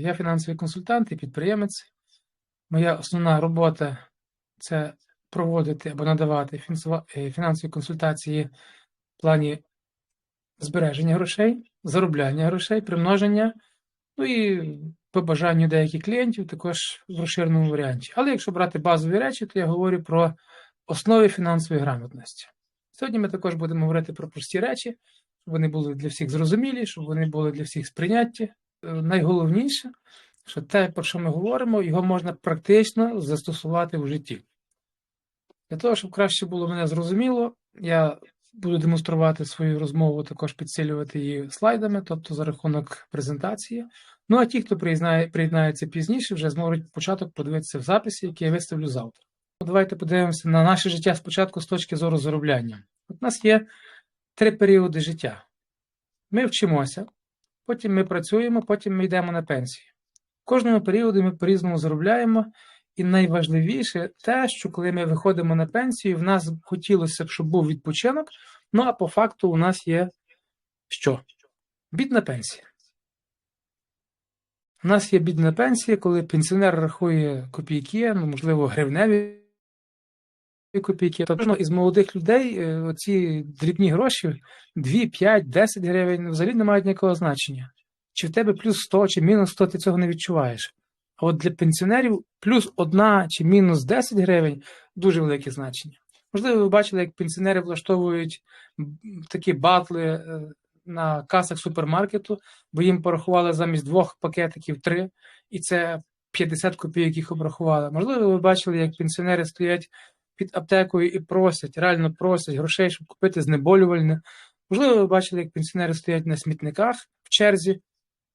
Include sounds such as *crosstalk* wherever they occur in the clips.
Я фінансовий консультант і підприємець. Моя основна робота це проводити або надавати е, фінансові консультації в плані збереження грошей, заробляння грошей, примноження, ну і по бажанню деяких клієнтів також в розширеному варіанті. Але якщо брати базові речі, то я говорю про основи фінансової грамотності. Сьогодні ми також будемо говорити про прості речі, щоб вони були для всіх зрозумілі, щоб вони були для всіх сприйнятті. Е, Найголовніше, що те, про що ми говоримо, його можна практично застосувати в житті. Для того, щоб краще було мене зрозуміло, я буду демонструвати свою розмову, також підсилювати її слайдами, тобто за рахунок презентації. Ну а ті, хто приєднається пізніше, вже зможуть початок подивитися в записі, який я виставлю завтра. Ну, Давайте подивимося на наше життя спочатку з точки зору заробляння. От у нас є три періоди життя. Ми вчимося, потім ми працюємо, потім ми йдемо на пенсію. В кожному періоді ми по-різному заробляємо, і найважливіше те, що коли ми виходимо на пенсію, в нас хотілося б, щоб був відпочинок, ну а по факту у нас є що? Бідна пенсія. У нас є бідна пенсія, коли пенсіонер рахує копійки, ну, можливо, гривневі копійки. Тобто із молодих людей е, оці дрібні гроші 2, 5, 10 гривень взагалі не мають ніякого значення. Чи в тебе плюс 100, чи мінус 100, ти цього не відчуваєш. А от для пенсіонерів плюс 1 чи мінус 10 гривень дуже велике значення. Можливо, ви бачили, як пенсіонери влаштовують такі батли е, на касах супермаркету, бо їм порахували замість двох пакетиків три, і це 50 копійок їх обрахували. Можливо, ви бачили, як пенсіонери стоять під аптекою і просять, реально просять грошей, щоб купити знеболювальне. Можливо, ви бачили, як пенсіонери стоять на смітниках в черзі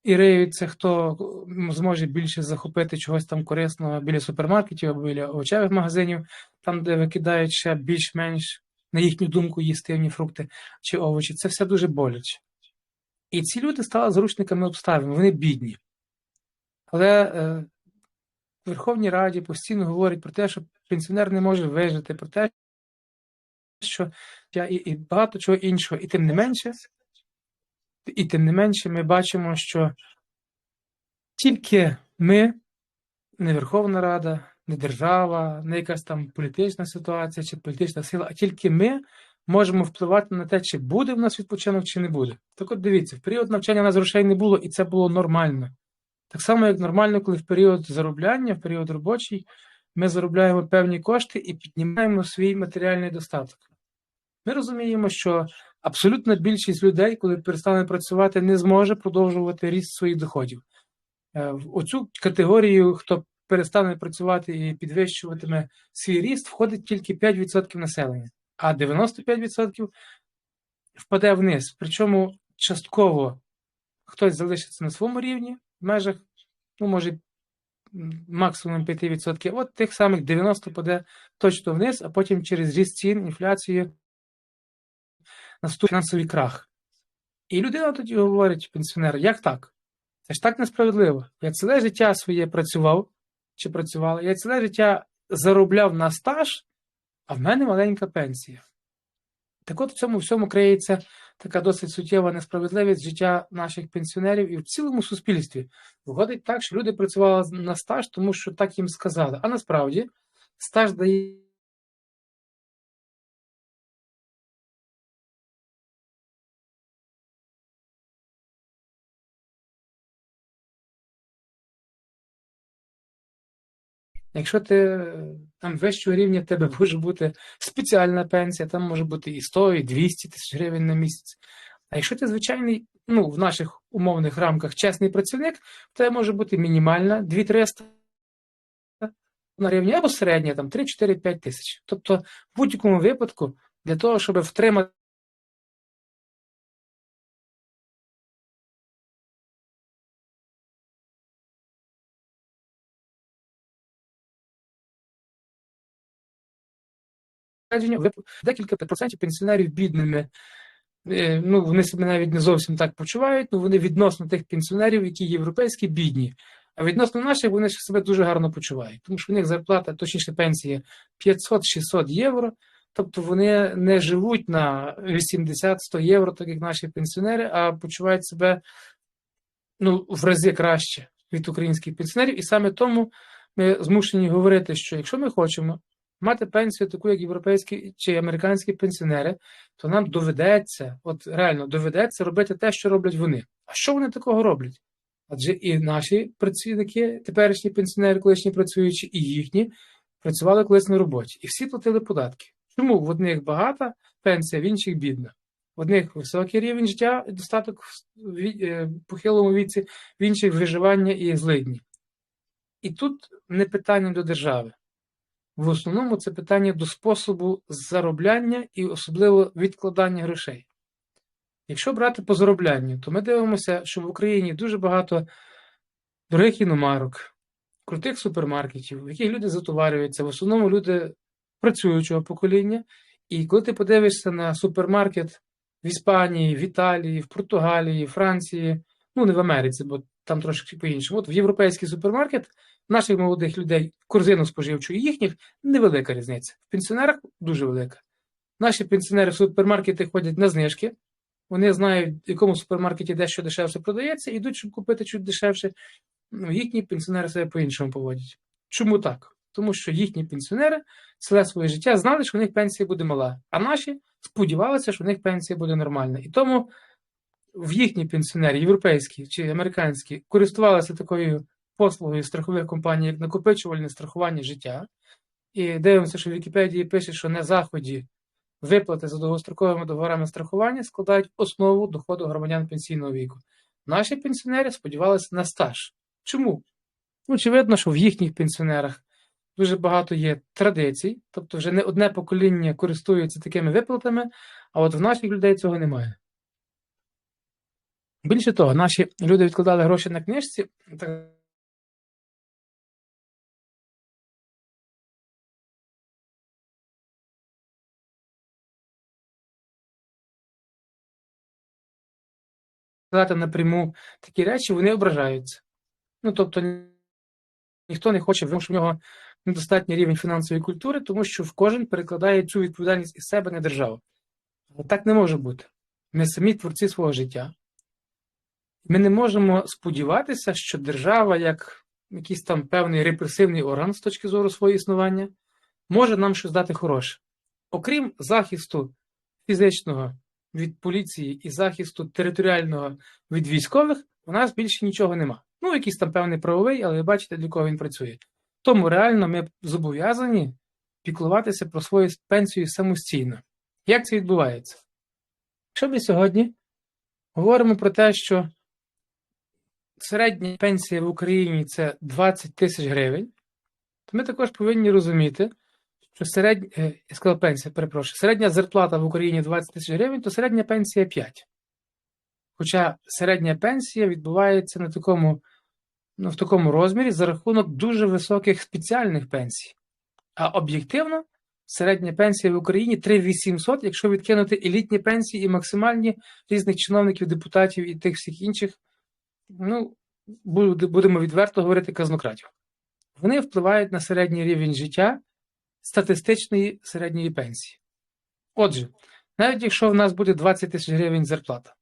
і риються, хто зможе більше захопити чогось там корисного біля супермаркетів або біля овочевих магазинів, там, де викидають ще більш-менш, на їхню думку, їстивні фрукти чи овочі. Це все дуже боляче. І ці люди стали зручниками обставин, вони бідні. Але е, в Верховній Раді постійно говорять про те, що пенсіонер не може вижити, про те, що я і, і багато чого іншого. І тим не менше, і тим не менше, ми бачимо, що тільки ми, не Верховна Рада, не держава, не якась там політична ситуація чи політична сила, а тільки ми можемо впливати на те, чи буде в нас відпочинок, чи не буде. Так от дивіться, в період навчання у нас грошей не було, і це було нормально. Так само, як нормально, коли в період заробляння, в період робочий, ми заробляємо певні кошти і піднімаємо свій матеріальний достаток. Ми розуміємо, що абсолютна більшість людей, коли перестане працювати, не зможе продовжувати ріст своїх доходів. Е, В оцю категорію, хто перестане працювати і підвищуватиме свій ріст, входить тільки 5% населення, а 95% впаде вниз. Причому частково хтось залишиться на своєму рівні, в межах, ну, може, максимум 5%. От тих самих 90% паде точно вниз, а потім через ріст цін, інфляцію наступний фінансовий крах. І людина тоді говорить, пенсіонер, як так? Це ж так несправедливо. Я ціле життя своє працював чи працювала, я ціле життя заробляв на стаж, а в мене маленька пенсія. Так от в цьому всьому криється така досить суттєва несправедливість життя наших пенсіонерів і в цілому суспільстві. Виходить так, що люди працювали на стаж, тому що так їм сказали. А насправді стаж дає. Якщо ти е, там вищого рівня, тебе *laughs* може бути спеціальна пенсія, там може бути і 100, і 200 тисяч гривень на місяць. А якщо ти звичайний, ну, в наших умовних рамках чесний працівник, в тебе може бути мінімальна 2-300 на рівні або середня, там 3, 4, 5 тисяч. Тобто, в будь-якому випадку, для того, щоб втримати попередження, декілька процентів пенсіонерів бідними. Е, Ну, вони себе навіть не зовсім так почувають, ну вони відносно тих пенсіонерів, які європейські, бідні. А відносно наших вони себе дуже гарно почувають, тому що в них зарплата, точніше, пенсія 500-600 євро. Тобто вони не живуть на 80-100 євро, так як наші пенсіонери, а почувають себе ну, в рази краще. від українських пенсіонерів, і саме тому ми змушені говорити, що якщо ми хочемо мати пенсію, таку, як європейські чи американські пенсіонери, то нам доведеться, от реально доведеться робити те, що роблять вони. А що вони такого роблять? Адже і наші працівники, теперішні пенсіонери, колишні працюючі, і їхні працювали колись на роботі. І всі платили податки. Чому в одних багата пенсія, в інших бідна? В одних високий рівень життя, достаток в е, похилому віці, в інших виживання і злидні. І тут не питання до держави. В основному це питання до способу заробляння і особливо відкладання грошей. Якщо брати по зароблянню, то ми дивимося, що в Україні дуже багато дорогих іномарок, крутих супермаркетів, в яких люди затоварюються, в основному люди працюючого покоління. І коли ти подивишся на супермаркет в Іспанії, в Італії, в Португалії, Франції, ну не в Америці, бо там трошки по-іншому. От в європейський супермаркет наших молодих людей корзину споживчу і їхніх невелика різниця. В пенсіонерах дуже велика. Наші пенсіонери в супермаркети ходять на знижки. Вони знають, в якому супермаркеті дещо дешевше продається, йдуть, щоб купити чуть дешевше. Ну, їхні пенсіонери себе по-іншому поводять. Чому так? Тому що їхні пенсіонери ціле своє життя знали, що у них пенсія буде мала, а наші сподівалися, що у них пенсія буде нормальна. І тому в їхні пенсіонери, європейські чи американські, користувалися такою послугою страхових компаній, як накопичувальне страхування життя. І дивимося, що в Вікіпедії пише, що на Заході виплати за довгостроковими договорами страхування складають основу доходу громадян пенсійного віку. Наші пенсіонери сподівалися на стаж. Чому? Очевидно, що в їхніх пенсіонерах дуже багато є традицій, тобто вже не одне покоління користується такими виплатами, а от в наших людей цього немає. Більше того, наші люди відкладали гроші на книжці. так сказати напряму такі речі, вони ображаються. Ну, тобто, ніхто не хоче, тому що в нього недостатній рівень фінансової культури, тому що в кожен перекладає цю відповідальність із себе на державу. Але так не може бути. Ми самі творці свого життя. Ми не можемо сподіватися, що держава, як якийсь там певний репресивний орган з точки зору свого існування, може нам щось дати хороше. Окрім захисту фізичного від поліції і захисту територіального від військових, у нас більше нічого нема. Ну, якийсь там певний правовий, але ви бачите, для кого він працює. Тому реально ми зобов'язані піклуватися про свою пенсію самостійно. Як це відбувається? Якщо ми сьогодні говоримо про те, що середня пенсія в Україні це 20 тисяч гривень, то ми також повинні розуміти, що середня, е, я сказав пенсія, перепрошую, середня зарплата в Україні 20 тисяч гривень, то середня пенсія 5. Хоча середня пенсія відбувається на такому, ну, в такому розмірі за рахунок дуже високих спеціальних пенсій. А об'єктивно, середня пенсія в Україні 3800, якщо відкинути елітні пенсії і максимальні різних чиновників, депутатів і тих всіх інших, ну, будемо відверто говорити казнократів. Вони впливають на середній рівень життя статистичної середньої пенсії. Отже, навіть якщо в нас буде 20 тисяч гривень зарплата,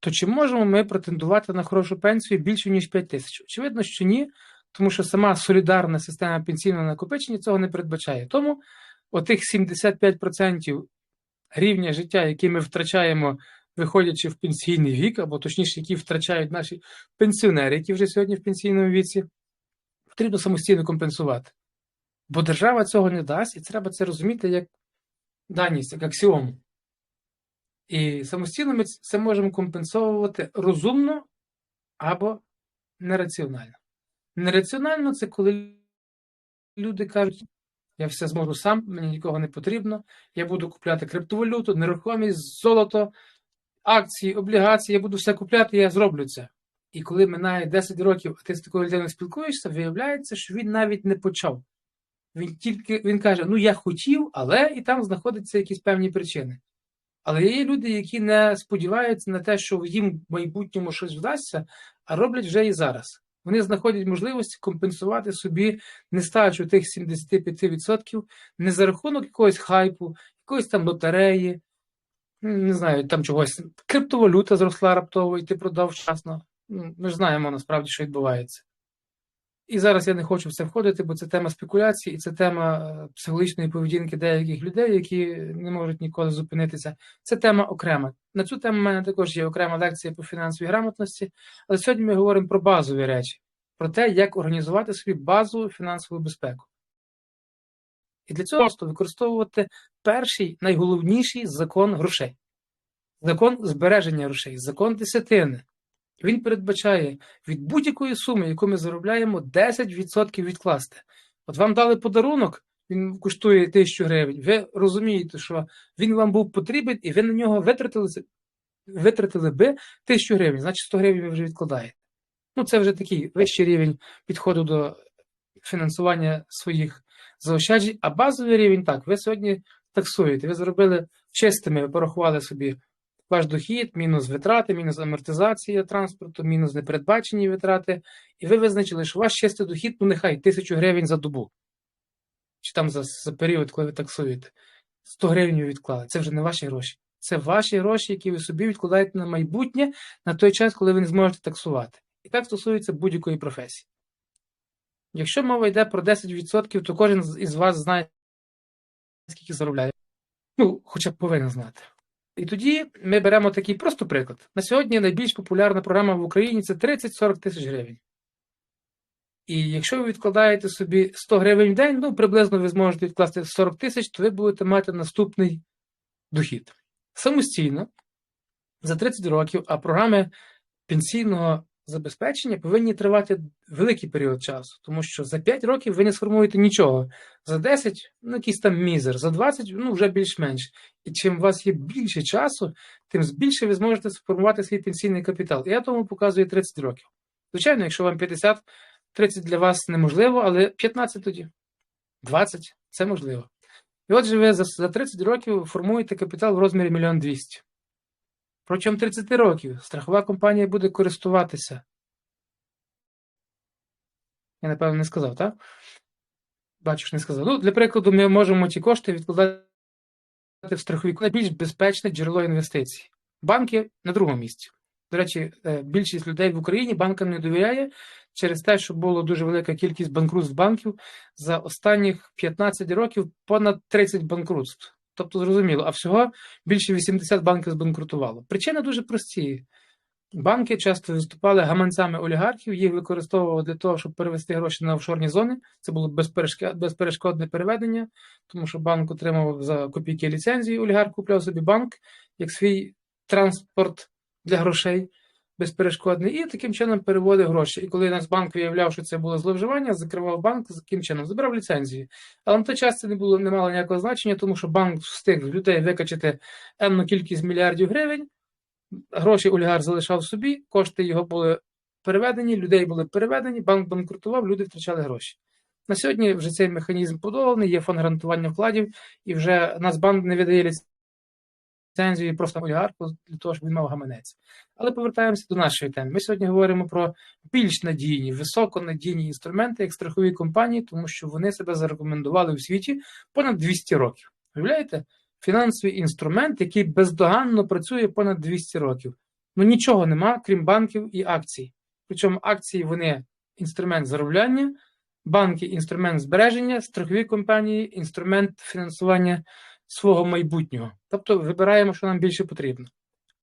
то чи можемо ми претендувати на хорошу пенсію більше, ніж 5 тисяч? Очевидно, що ні, тому що сама солідарна система пенсійного накопичення цього не передбачає. Тому отих 75% рівня життя, який ми втрачаємо, виходячи в пенсійний вік, або точніше, які втрачають наші пенсіонери, які вже сьогодні в пенсійному віці, потрібно самостійно компенсувати. Бо держава цього не дасть, і треба це розуміти як даність, як аксіому. І самостійно ми це можемо компенсовувати розумно або нераціонально. Нераціонально це коли люди кажуть, я все зможу сам, мені нікого не потрібно, я буду купляти криптовалюту, нерухомість, золото, акції, облігації, я буду все купляти, я зроблю це. І коли минає 10 років, а ти з такою людиною спілкуєшся, виявляється, що він навіть не почав. Він тільки він каже: Ну, я хотів, але і там знаходяться якісь певні причини. Але є люди, які не сподіваються на те, що їм в майбутньому щось вдасться, а роблять вже і зараз. Вони знаходять можливість компенсувати собі нестачу тих 75% не за рахунок якогось хайпу, якоїсь там лотереї, не знаю, там чогось. Криптовалюта зросла раптово, і ти продав вчасно. Ну, ми ж знаємо насправді, що відбувається. І зараз я не хочу в це входити, бо це тема спекуляції, і це тема е, психологічної поведінки деяких людей, які не можуть ніколи зупинитися. Це тема окрема. На цю тему в мене також є окрема лекція по фінансовій грамотності. Але сьогодні ми говоримо про базові речі, про те, як організувати собі базову фінансову безпеку. І для цього просто використовувати перший найголовніший закон грошей. Закон збереження грошей, закон десятини. Він передбачає від будь-якої суми, яку ми заробляємо, 10% відкласти. От вам дали подарунок, він коштує 1000 гривень. Ви розумієте, що він вам був потрібен, і ви на нього витратили витратили би 1000 гривень, значить 100 гривень ви вже відкладаєте. Ну, це вже такий вищий рівень підходу до фінансування своїх заощаджень. А базовий рівень так, ви сьогодні таксуєте, ви зробили чистими, ви порахували собі ваш дохід, мінус витрати, мінус амортизація транспорту, мінус непередбачені витрати, і ви визначили, що ваш чистий дохід, ну нехай тисячу гривень за добу. Чи там за, за період, коли ви таксуєте. 100 гривень відклали. Це вже не ваші гроші. Це ваші гроші, які ви собі відкладаєте на майбутнє на той час, коли ви не зможете таксувати. І так стосується будь-якої професії. Якщо мова йде про 10%, то кожен із вас знає, скільки заробляє. Ну, хоча б повинен знати. І тоді ми беремо такий просто приклад. На сьогодні найбільш популярна програма в Україні це 30-40 тисяч гривень. І якщо ви відкладаєте собі 100 гривень в день, ну приблизно ви зможете відкласти 40 тисяч, то ви будете мати наступний дохід. Самостійно за 30 років, а програми пенсійного забезпечення повинні тривати великий період часу, тому що за 5 років ви не сформуєте нічого. За 10 ну якийсь там мізер, за 20 ну вже більш-менш. І чим у вас є більше часу, тим більше ви зможете сформувати свій пенсійний капітал. І я тому показую 30 років. Звичайно, якщо вам 50, 30 для вас неможливо, але 15 тоді, 20 це можливо. І отже, ви за 30 років формуєте капітал в розмірі 1 200 Протягом 30 років страхова компанія буде користуватися. Я, напевно, не сказав, так? Бачу, не сказав. Ну, Для прикладу, ми можемо ті кошти відкладати в страхові найбільш безпечне джерело інвестицій. Банки на другому місці. До речі, е, більшість людей в Україні банкам не довіряє через те, що було дуже велика кількість банкрутств банків. За останніх 15 років понад 30 банкрутств. Тобто, зрозуміло, а всього більше 80 банків збанкрутувало. Причини дуже прості. Банки часто виступали гаманцями олігархів, їх використовували для того, щоб перевести гроші на офшорні зони. Це було безперешкодне переведення, тому що банк отримав за копійки ліцензії, олігарх купляв собі банк як свій транспорт для грошей безперешкодний, і таким чином переводив гроші. І коли Нацбанк виявляв, що це було зловживання, закривав банк, таким чином забирав ліцензії. Але на той час це не було не мало ніякого значення, тому що банк встиг людей викачати енну кількість мільярдів гривень. Гроші олігарх залишав собі, кошти його були переведені, людей були переведені, банк банкрутував, люди втрачали гроші. На сьогодні вже цей механізм подоланий, є фонд гарантування вкладів, і вже Нацбанк не видає ліцензії ліцензію просто олігарху для того, щоб він мав гаманець. Але повертаємося до нашої теми. Ми сьогодні говоримо про більш надійні, високонадійні інструменти, як страхові компанії, тому що вони себе зарекомендували у світі понад 200 років. Уявляєте? Фінансовий інструмент, який бездоганно працює понад 200 років. Ну нічого нема, крім банків і акцій. Причому акції вони інструмент заробляння, банки інструмент збереження, страхові компанії, інструмент фінансування свого майбутнього. Тобто вибираємо, що нам більше потрібно.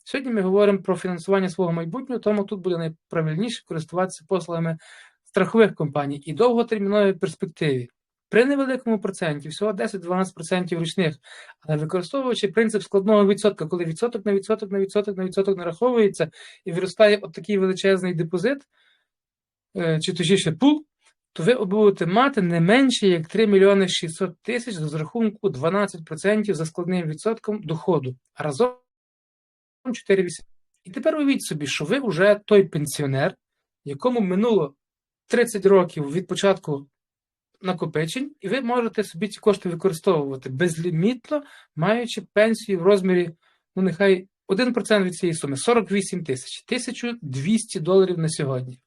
Сьогодні ми говоримо про фінансування свого майбутнього, тому тут буде найправильніше користуватися послугами страхових компаній і довготерміновій перспективі. При невеликому проценті, всього 10-12% річних, але використовуючи принцип складного відсотка, коли відсоток на відсоток на відсоток на відсоток нараховується і виростає от такий величезний депозит, е, чи точніше пул, то ви будете мати не менше як 3 мільйони 600 тисяч з розрахунку 12% за складним відсотком доходу, а разом 4,8. І тепер уявіть собі, що ви вже той пенсіонер, якому минуло 30 років від початку накопичень, і ви можете собі ці кошти використовувати безлімітно, маючи пенсію в розмірі, ну нехай 1% від цієї суми 48 тисяч, 1200 доларів на сьогодні.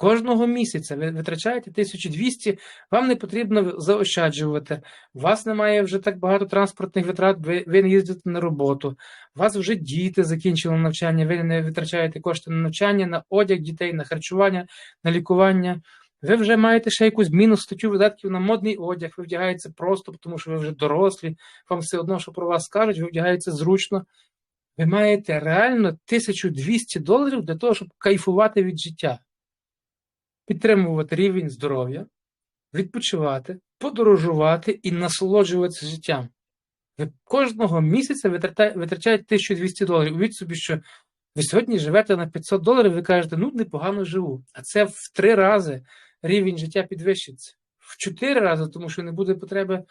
Кожного місяця ви витрачаєте 1200, вам не потрібно заощаджувати, у вас немає вже так багато транспортних витрат, ви, ви не їздите на роботу, у вас вже діти закінчили навчання, ви не витрачаєте кошти на навчання, на одяг дітей, на харчування, на лікування. Ви вже маєте ще якусь мінус статтю видатків на модний одяг, ви вдягаєтеся просто, тому що ви вже дорослі, вам все одно, що про вас скажуть, ви вдягаєтеся зручно. Ви маєте реально 1200 доларів для того, щоб кайфувати від життя, підтримувати рівень здоров'я, відпочивати, подорожувати і насолоджуватися життям. Ви кожного місяця витрачаєте 1200 доларів. Уявіть собі, що ви сьогодні живете на 500 доларів, ви кажете, ну непогано живу. А це в три рази рівень життя підвищиться. В чотири рази, тому що не буде потреби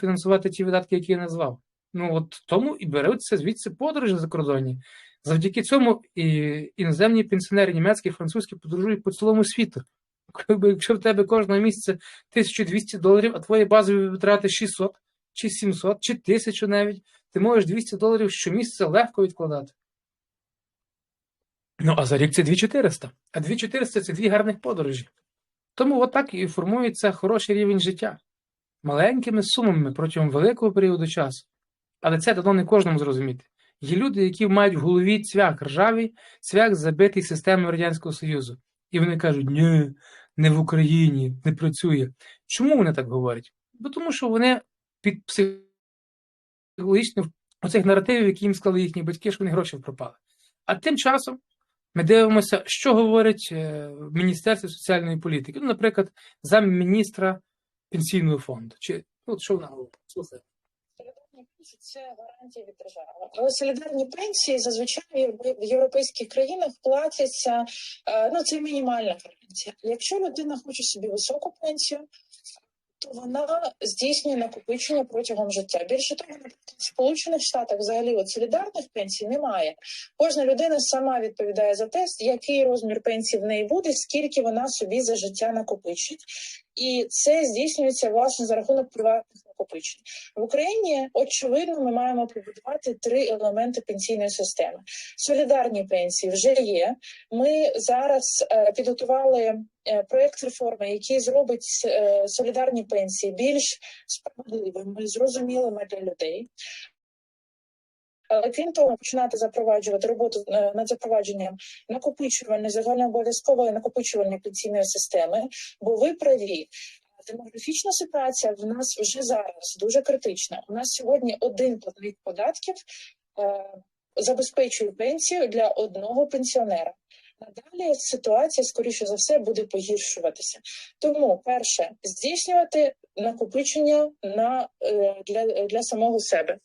фінансувати ті видатки, які я назвав. Ну от тому і беруться звідси подорожі закордонні. Завдяки цьому і іноземні пенсіонери, німецькі, французькі подорожують по цілому світу. Якщо в тебе кожного місяця 1200 доларів, а твої базові витрати 600, чи 700, чи 1000 навіть, ти можеш 200 доларів щомісяця легко відкладати. Ну, а за рік це 2400. А 2400 це дві гарних подорожі. Тому отак і формується хороший рівень життя. Маленькими сумами протягом великого періоду часу. Але це дано не кожному зрозуміти. Є люди, які мають в голові цвях ржавий, цвях забитий системою Радянського Союзу. І вони кажуть, ні, не в Україні, не працює. Чому вони так говорять? Бо тому що вони під психологічним оцих наративів, які їм склали їхні батьки, що вони гроші пропали. А тим часом ми дивимося, що говорить е, Міністерство соціальної політики. Ну, наприклад, замміністра пенсійного фонду. Чи от що вона говорить? Слухай. Солідарні пенсії це гарантія від держави. Але солідарні пенсії зазвичай в євро- в європейських країнах платяться. е, Ну це мінімальна гарантія. Якщо людина хоче собі високу пенсію, то вона здійснює накопичення протягом життя. Більше того, в Сполучених Штатах взагалі от солідарних пенсій немає. Кожна людина сама відповідає за те, який розмір пенсії в неї буде, скільки вона собі за життя накопичить. І це здійснюється власне за рахунок приватних накопичень. В Україні очевидно ми маємо побудувати три елементи пенсійної системи. Солідарні пенсії вже є. Ми зараз е, підготували е, проект реформи, який зробить е, солідарні пенсії більш справедливими, зрозумілими для людей. Але крім того, починати запроваджувати роботу е, над запровадженням накопичувальної загальнообов'язкової накопичувальної пенсійної системи, бо ви праві. Демографічна ситуація в нас вже зараз дуже критична. У нас сьогодні один платник податків е, забезпечує пенсію для одного пенсіонера. Надалі ситуація, скоріше за все, буде погіршуватися. Тому, перше, здійснювати накопичення на, е, для, для самого себе.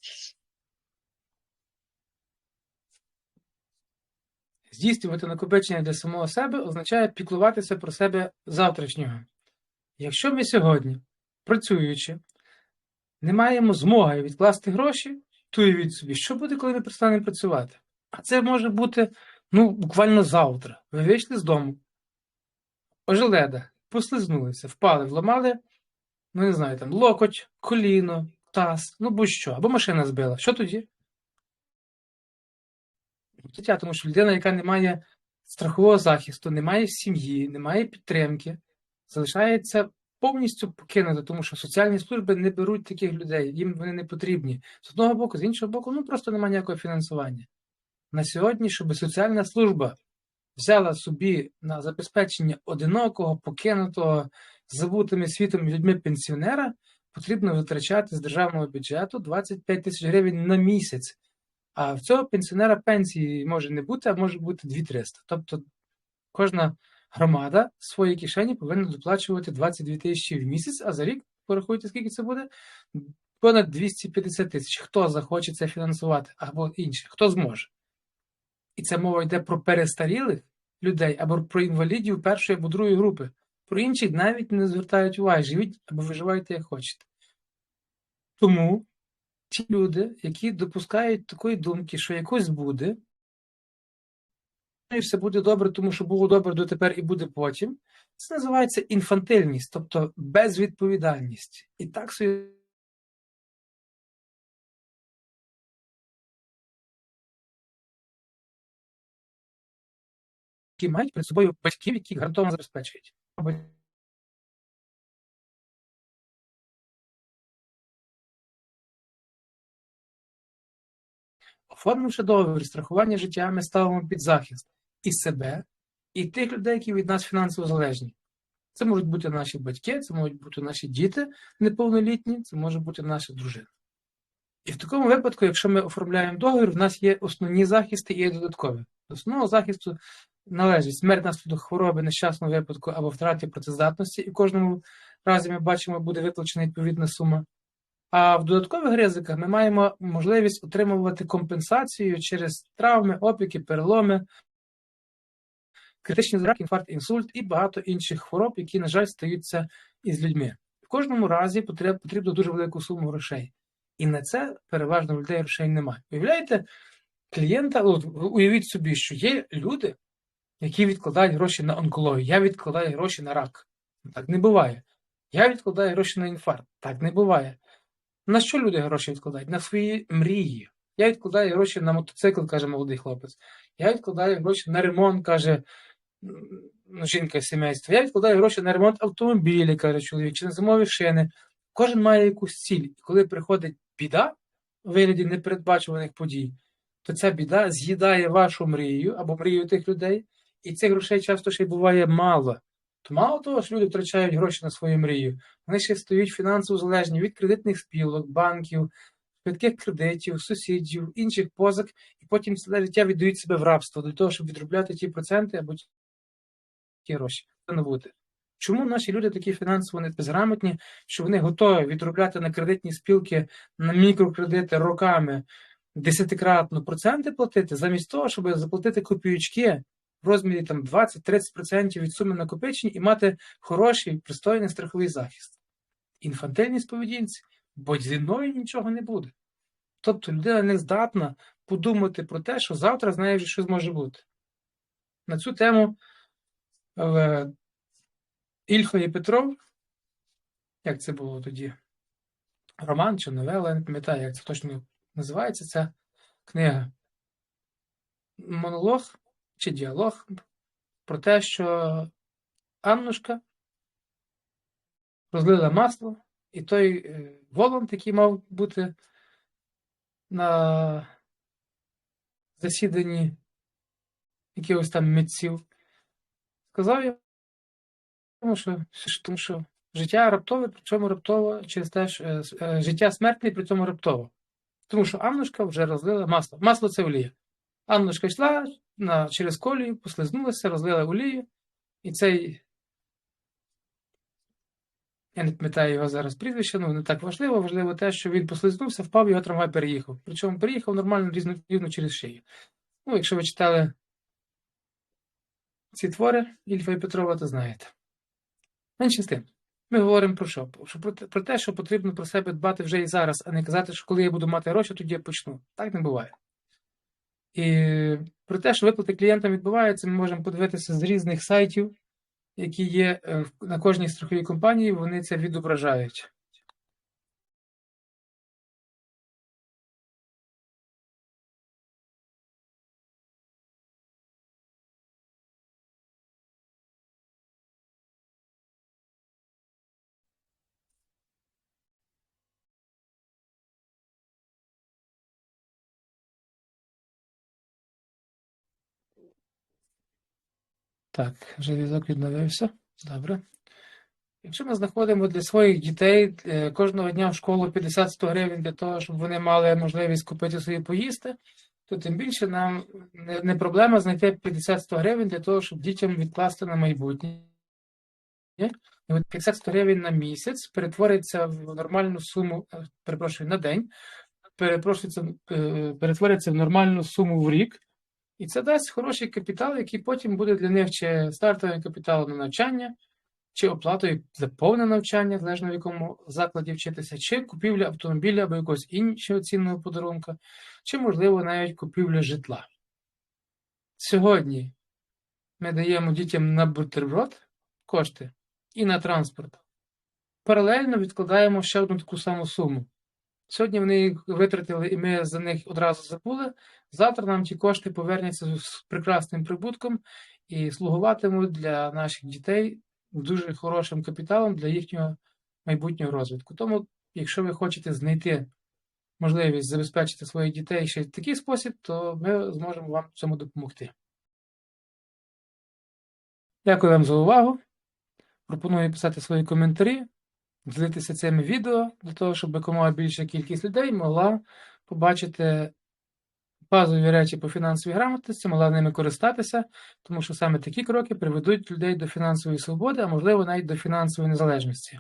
Здійснювати накопичення для самого себе означає піклуватися про себе завтрашнього. Якщо ми сьогодні, працюючи, не маємо змоги відкласти гроші, то уявіть собі, що буде, коли ми перестанемо працювати? А це може бути ну, буквально завтра. Ви вийшли з дому, ожеледа, послизнулися, впали, вламали, ну не знаю, там локоть, коліно, таз, ну будь-що, або машина збила. Що тоді? Життя, тому що людина, яка не має страхового захисту, не має сім'ї, не має підтримки, залишається повністю покинута, тому що соціальні служби не беруть таких людей, їм вони не потрібні. З одного боку, з іншого боку, ну просто немає ніякого фінансування. На сьогодні, щоб соціальна служба взяла собі на забезпечення одинокого, покинутого, забутими світом людьми пенсіонера, потрібно витрачати з державного бюджету 25 тисяч гривень на місяць. А в цього пенсіонера пенсії може не бути, а може бути 2300. Тобто кожна громада з своєї кишені повинна доплачувати 22 тисячі в місяць, а за рік, порахуйте, скільки це буде? Понад 250 тисяч. Хто захоче це фінансувати, або інше, хто зможе. І це мова йде про перестарілих людей або про інвалідів першої або другої групи. Про інших навіть не звертають уваги, живіть або виживайте, як хочете. Тому ті люди, які допускають такої думки, що якось буде, і все буде добре, тому що було добре дотепер і буде потім, це називається інфантильність, тобто безвідповідальність. І так собі які мають перед собою батьків, які гарантовано забезпечують. Оформивши договір страхування життя, ми ставимо під захист і себе, і тих людей, які від нас фінансово залежні. Це можуть бути наші батьки, це можуть бути наші діти неповнолітні, це може бути наша дружина. І в такому випадку, якщо ми оформляємо договір, в нас є основні захисти і є додаткові. До основного захисту належить смерть наслідок хвороби, нещасного випадку або втраті працездатності, і в кожному разі ми бачимо, буде виплачена відповідна сума. А в додаткових ризиках ми маємо можливість отримувати компенсацію через травми, опіки, переломи, критичний рак, інфаркт, інсульт і багато інших хвороб, які, на жаль, стаються із людьми. В кожному разі потрібно, потрібно дуже велику суму грошей. І на це переважно в людей грошей немає. Уявляєте, клієнта, от, уявіть собі, що є люди, які відкладають гроші на онкологію. Я відкладаю гроші на рак. Так не буває. Я відкладаю гроші на інфаркт. Так не буває. На що люди гроші відкладають? На свої мрії. Я відкладаю гроші на мотоцикл, каже молодий хлопець. Я відкладаю гроші на ремонт, каже жінка сімейства. Я відкладаю гроші на ремонт автомобіля, каже чоловік, чи на зимові шини. Кожен має якусь ціль. І коли приходить біда у вигляді непередбачуваних подій, то ця біда з'їдає вашу мрію або мрію тих людей, і цих грошей часто ще й буває мало. То мало того, що люди втрачають гроші на свою мрію, вони ще стають фінансово залежні від кредитних спілок, банків, швидких кредитів, сусідів, інших позик, і потім ціле життя віддають себе в рабство для того, щоб відробляти ті проценти або ті гроші. Чому наші люди такі фінансово не безграмотні, що вони готові відробляти на кредитні спілки, на мікрокредити роками десятикратно проценти платити, замість того, щоб заплатити копійки в розмірі там 20-30% від суми накопичень і мати хороший, пристойний страховий захист. Інфантильність поведінці, бо зі мною нічого не буде. Тобто людина не здатна подумати про те, що завтра з нею вже щось може бути. На цю тему е, Ільфа і Петров, як це було тоді? Роман чи новела, я не пам'ятаю, як це точно називається ця книга. Монолог чи діалог про те, що Аннушка розлила масло, і той е, Воланд, який мав бути на засіданні якихось там митців, сказав йому, що, тому що життя раптове, причому раптово через те, що е, е, життя смертне, при цьому раптово. Тому що Аннушка вже розлила масло. Масло це олія. Аннушка йшла на, через колію, послизнулася, розлила олію, і цей. Я не пам'ятаю його зараз прізвище, ну не так важливо. Важливо те, що він послизнувся, впав, його трамвай переїхав. Причому переїхав нормально рівно, через шию. Ну, якщо ви читали ці твори Ільфа і Петрова, то знаєте. Менше з тим. Ми говоримо про? Що про, про те, що потрібно про себе дбати вже і зараз, а не казати, що коли я буду мати гроші, тоді я почну. Так не буває. І про те, що виплати клієнтам відбуваються, ми можемо подивитися з різних сайтів, які є е, на кожній страховій компанії, вони це відображають. Так, вже зв'язок відновився. Добре. Якщо ми знаходимо для своїх дітей е, кожного дня в школу 50-100 гривень для того, щоб вони мали можливість купити собі поїсти, то тим більше нам не, проблема знайти 50-100 гривень для того, щоб дітям відкласти на майбутнє. І от 50-100 гривень на місяць перетвориться в нормальну суму, е, перепрошую, на день, перепрошується, е, перетвориться в нормальну суму в рік. І це дасть хороший капітал, який потім буде для них чи стартовим капіталом на навчання, чи оплатою за повне навчання, залежно в якому закладі вчитися, чи купівля автомобіля або якогось іншого цінного подарунка, чи, можливо, навіть купівля житла. Сьогодні ми даємо дітям на бутерброд кошти і на транспорт. Паралельно відкладаємо ще одну таку саму суму. Сьогодні вони їх витратили, і ми за них одразу забули. Завтра нам ті кошти повернуться з прекрасним прибутком і слугуватимуть для наших дітей дуже хорошим капіталом для їхнього майбутнього розвитку. Тому, якщо ви хочете знайти можливість забезпечити своїх дітей ще в такий спосіб, то ми зможемо вам цьому допомогти. Дякую вам за увагу. Пропоную писати свої коментарі, ділитися цими відео для того, щоб якомога більша кількість людей могла побачити базові речі по фінансовій грамотності, могла ними користатися, тому що саме такі кроки приведуть людей до фінансової свободи, а можливо навіть до фінансової незалежності.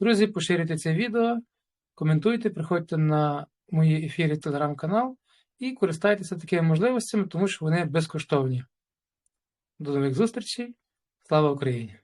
Друзі, поширюйте це відео, коментуйте, приходьте на мої ефіри телеграм-канал і користайтеся такими можливостями, тому що вони безкоштовні. До нових зустрічей. Слава Україні!